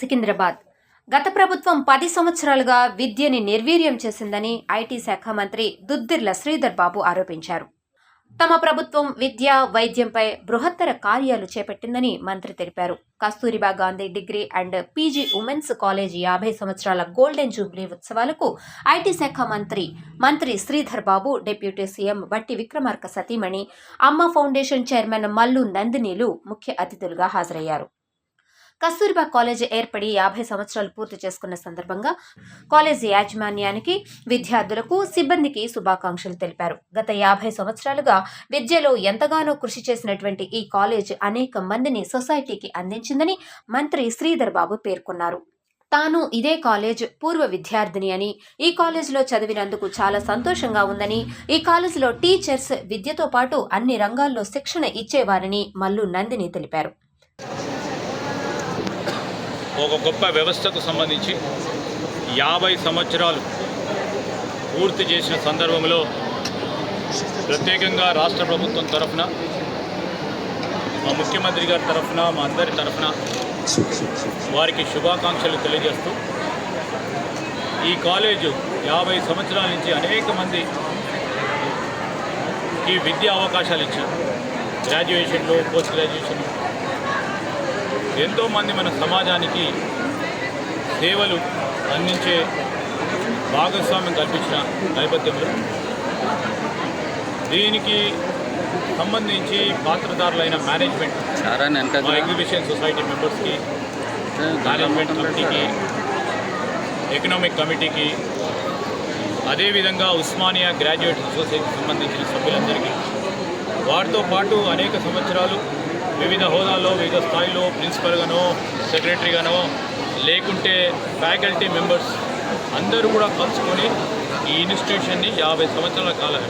సికింద్రాబాద్. గత ప్రభుత్వం పది సంవత్సరాలుగా విద్యని నిర్వీర్యం చేసిందని ఐటీ శాఖ మంత్రి దుద్దిర్ల శ్రీధర్ బాబు ఆరోపించారు. తమ ప్రభుత్వం విద్య వైద్యంపై బృహత్తర కార్యాలు చేపట్టిందని మంత్రి తెలిపారు. Kasturba Gandhi degree and PG women's college యాభై సంవత్సరాల గోల్డెన్ జూబ్లీ ఉత్సవాలకు ఐటీ శాఖ మంత్రి మంత్రి శ్రీధర్ బాబు డిప్యూటీ సీఎం బట్టి విక్రమార్క సతీమణి అమ్మ ఫౌండేషన్ చైర్మన్ మల్లు నందినీలు ముఖ్య అతిథులుగా హాజరయ్యారు. కస్తూరిబా కాలేజీ ఏర్పడి యాభై సంవత్సరాలు పూర్తి చేసుకున్న సందర్భంగా కాలేజీ యాజమాన్యానికి విద్యార్థులకు సిబ్బందికి శుభాకాంక్షలు తెలిపారు. గత యాభై సంవత్సరాలుగా విద్యలో ఎంతగానో కృషి చేసినటువంటి ఈ కాలేజ్ అనేక మందిని సొసైటీకి అందించిందని మంత్రి శ్రీధర్ బాబు పేర్కొన్నారు. తాను ఇదే కాలేజ్ పూర్వ విద్యార్థిని అని ఈ కాలేజీలో చదివినందుకు చాలా సంతోషంగా ఉందని ఈ కాలేజీలో టీచర్స్ విద్యతో పాటు అన్ని రంగాల్లో శిక్షణ ఇచ్చేవారని మల్లు నందిని తెలిపారు. ఒక గొప్ప వ్యవస్థకు సంబంధించి యాభై సంవత్సరాలు పూర్తి చేసిన సందర్భంలో ప్రత్యేకంగా రాష్ట్ర ప్రభుత్వం తరఫున మా ముఖ్యమంత్రి గారి తరఫున మా అందరి తరఫున వారికి శుభాకాంక్షలు తెలియజేస్తూ ఈ కాలేజు యాభై సంవత్సరాల నుంచి అనేక మంది ఈ విద్యా అవకాశాలు ఇచ్చారు. గ్రాడ్యుయేషన్లో పోస్ట్ గ్రాడ్యుయేషన్ ఎంతోమంది మన సమాజానికి సేవలు అందించే భాగస్వామ్యం కల్పించిన నేపథ్యంలో దీనికి సంబంధించి పాత్రదారులైన మేనేజ్మెంట్ మా ఎగ్జిబిషన్ సొసైటీ మెంబర్స్కి మేనేజ్మెంట్ కమిటీకి ఎకనామిక్ కమిటీకి అదేవిధంగా ఉస్మానియా గ్రాడ్యుయేట్ అసోసియేషన్ సంబంధించిన సభ్యులందరికీ వారితో పాటు అనేక సంవత్సరాలు వివిధ హోదాల్లో వివిధ స్థాయిలో ప్రిన్సిపల్గానో సెక్రటరీగానో లేకుంటే ఫ్యాకల్టీ మెంబర్స్ అందరూ కూడా కలుసుకొని ఈ ఇన్స్టిట్యూషన్ని యాభై సంవత్సరాల కాలం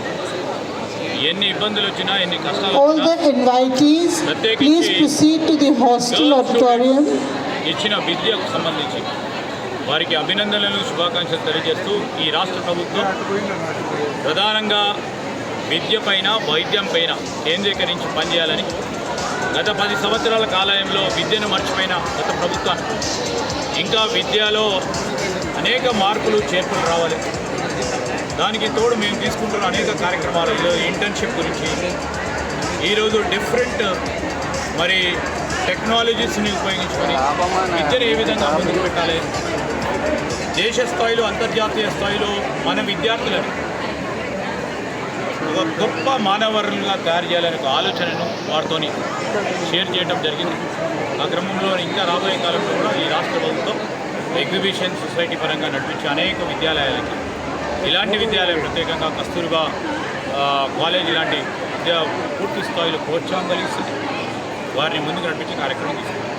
ఎన్ని ఇబ్బందులు వచ్చినా ఎన్ని కష్టాలు. ఇచ్చిన విద్యకు సంబంధించి వారికి అభినందనలు శుభాకాంక్షలు తెలియజేస్తూ ఈ రాష్ట్ర ప్రభుత్వం ప్రధానంగా విద్య పైన వైద్యం పైన కేంద్రీకరించి పనిచేయాలని గత పది సంవత్సరాల కాలంలో విద్యను మర్చిపోయిన గత ప్రభుత్వాన్ని ఇంకా విద్యలో అనేక మార్పులు చేర్పులు రావాలి. దానికి తోడు మేము తీసుకుంటున్న అనేక కార్యక్రమాలు ఇంటర్న్షిప్ గురించి ఈరోజు డిఫరెంట్ మరి టెక్నాలజీస్ని ఉపయోగించుకొని విద్యను ఏ విధంగా ముందుకు పెట్టాలి? దేశ స్థాయిలో అంతర్జాతీయ స్థాయిలో మన విద్యార్థులను ఒక గొప్ప మానవరులుగా తయారు చేయాలనే ఒక ఆలోచనను వారితోని షేర్ చేయడం జరిగింది. ఆ క్రమంలో ఇంకా రాబోయే కాలంలో కూడా ఈ రాష్ట్ర ప్రభుత్వం ఎగ్జిబిషన్ సొసైటీ పరంగా నడిపించే అనేక విద్యాలయాలకి ఇలాంటి విద్యాలయం ప్రత్యేకంగా కస్తూర్బా కాలేజ్ ఇలాంటి విద్యా పూర్తి స్థాయిలో ప్రోత్సాహం కలిగిస్తుంది. వారిని ముందుకు నడిపించే కార్యక్రమం తీసుకుంది.